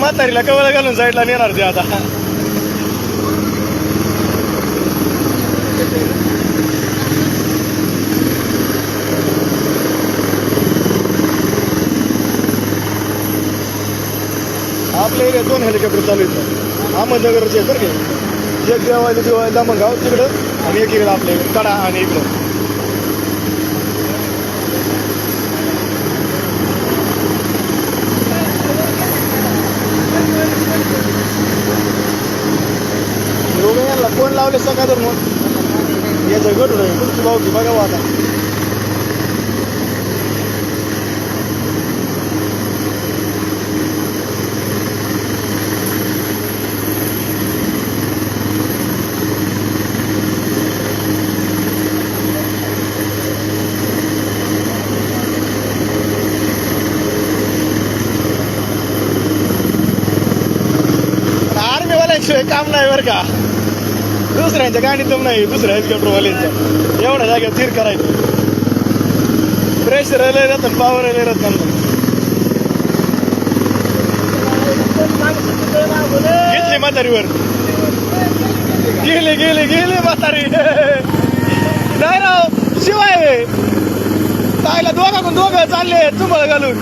म्हातारीला कवळ घालून साईडला नेणार ते आता. आपल्या एरियात दोन हेलिकॉप्टर चालू आहेत. अहमदनगरचे आहेत बरं का. एक देवाली दिवाळी दामणगाव तिकडं आणि एक इकडं आपल्या इकडं कडा आणि इकडं दोघं यांना कोण लावले सका तर मग याचं गट आहे तुमची भाऊकी बघा बा आता आर्मीवाल्यांशिवाय काम नाही बरं का दुसऱ्यांच्या गाडीत नाही दुसऱ्या हेलिकॉप्टरवाल्यांच्या एवढ्या जागेवर तीर करायचं. प्रेशर लय राहतं पॉवर आले राहतं घेतली म्हातारीवर. गेले गेले गेले म्हातारी. नाही राव शिवाय. पाहिला दोघाकडून दोघं चालले तुम्हाला घालून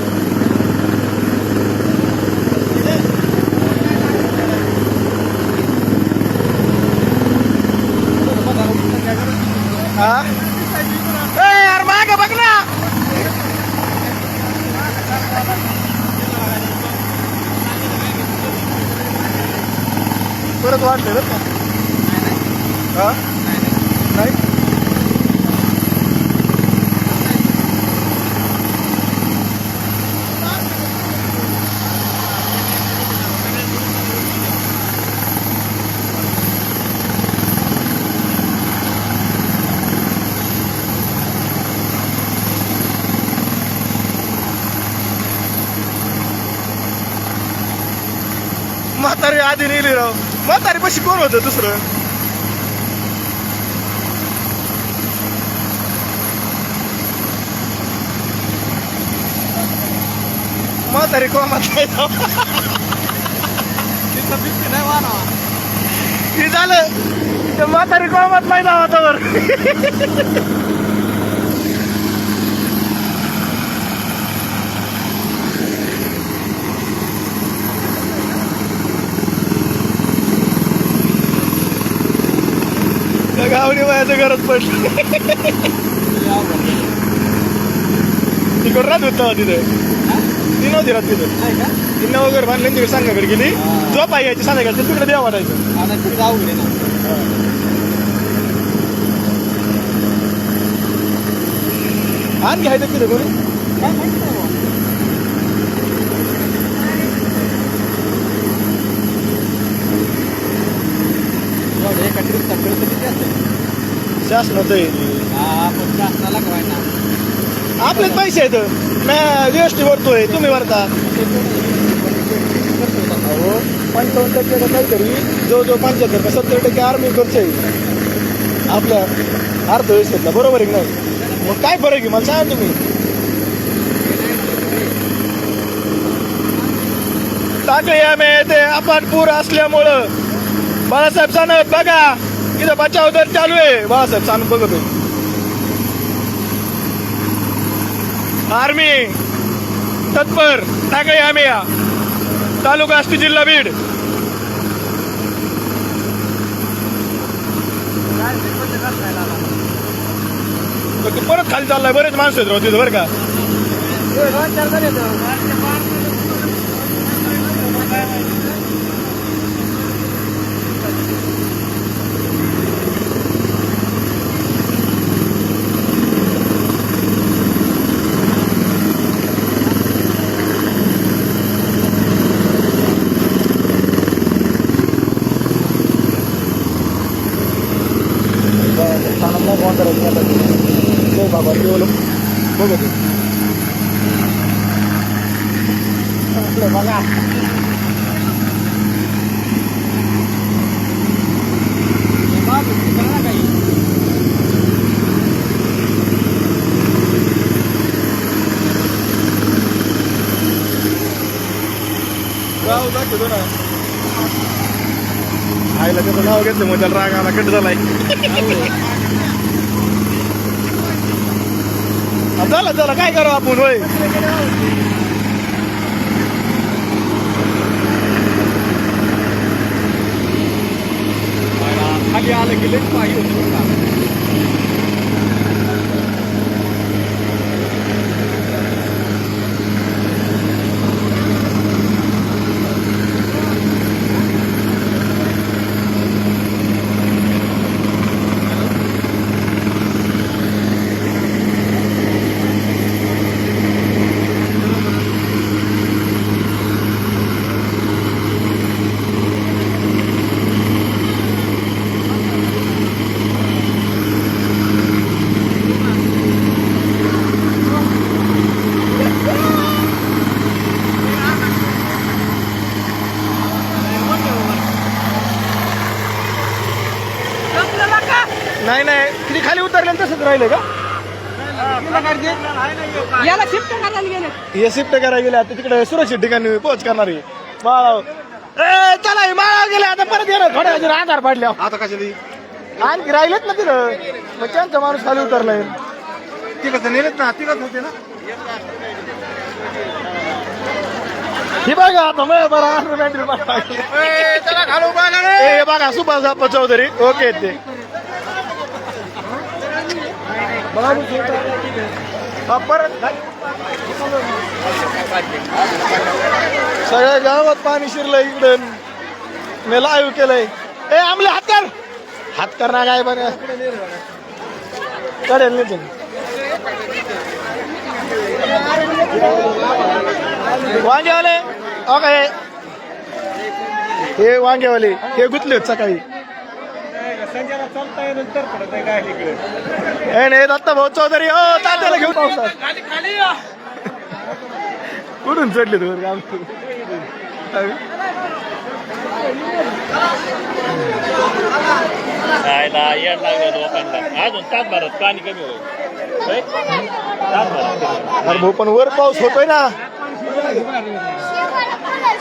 हा ए यार मागे बघ ना परत वाटलं बरं का? हा? नाही? म्हातारी आधी नेली राव. म्हातारी पशी कोण होतं दुसरं? म्हातारी कोमात नाही झालं. म्हातारी कोमात नाही ना आता गावने वयाचं गरज पडली. तिकडं राहत होता तिथे. ती नव्हती राहत तिथं. तिनं वगैरे बांधले तिकडे सांगाकडे गेली. झोप आहे यायची सांगायला तिकडे देवा वाटायचं आण घ्यायचं तिथे कोणी. शासनाचं आहे आपलेच पैसे आहेत. मी जीएसटी भरतोय तुम्ही भरता. अहो पंचावन्न टक्के का काहीतरी? जवळजवळ पंच्याहत्तर का सत्तर टक्के आर्मी खर्च आहे. आपल्या अर्थव्यवस्थेतला बरोबर आहे की नाही? मग काय फरक आहे? मला सांगा तुम्ही. टाकले आम्ही ते आपण पूर असल्यामुळं. बाळासाहेब सानप बघा. इथं बचाव दर चालू आहे. बाळासाहेब सानप बघतो आर्मी तत्पर टाकळे आम्ही या. तालुका आष्टी जिल्हा बीड. परत खाली चाललाय बरेच माणसं आहेत तिथं बरं का? फोन करायचं जय बाबा केवळ बघत आपलं बघा गाव दाखवतो ना आईला त्याचं नाव घेतलं मग त्याला राग आला कट झालाय हा, चला चला काय करू आपण होय? खाली आलं की पाहिजे नाही नाही. किती खाली उतरले आणि तसंच राहिले का? याला शिफ्ट करायला गेले. हे शिफ्ट करायला गेले. आता तिकडे सुरक्षित ठिकाणी पोहोच करणार. आहे माळाव. ए चला हे माळाव गेले. आता परत येणार थोड्या वेळाने आधार पाडले आता कशाला आणखी राहिलेत ना तिथं. मग त्यांचा माणूस खाली उतरलाय. तिकडचं नेलेत ना? तिकडच होते ना? हे बघा आता मग बरं घालू बघा हे बघा सुभाष चौधरी. ओके ते हा, परत सगळ्या गावात पाणी शिरलंय इकडं. मी लाईव्ह केलंय. ए आमले हात कर. हात कर ना काय बघ करेल नितीन वांगेवाले ओके हे वांगेवाले हे गुतले होत सकाळी. नाही दत्ता भाऊ चौधरी हो तात्याला घेऊन पावसात कुठून चढले तुम्ही काम खायला याड लागलं लोकांना. अजून तासभरात पाणी कमी होईल. होय? तासभरात. अरे भाऊ पण वर पाऊस होतोय ना.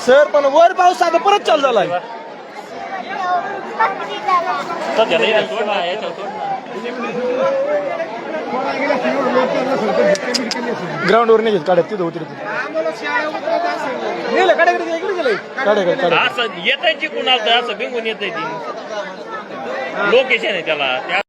सर पण वर पाऊस आता परत चालू झालाय. सोड ना, सोड ना. ग्राउंड वर नाही काढत तिथं होती गेलं काड्याकडे इकडे असं येत आहे चिकून आलं असं बिंगून येत आहे ती. लोकेशन आहे त्याला. त्या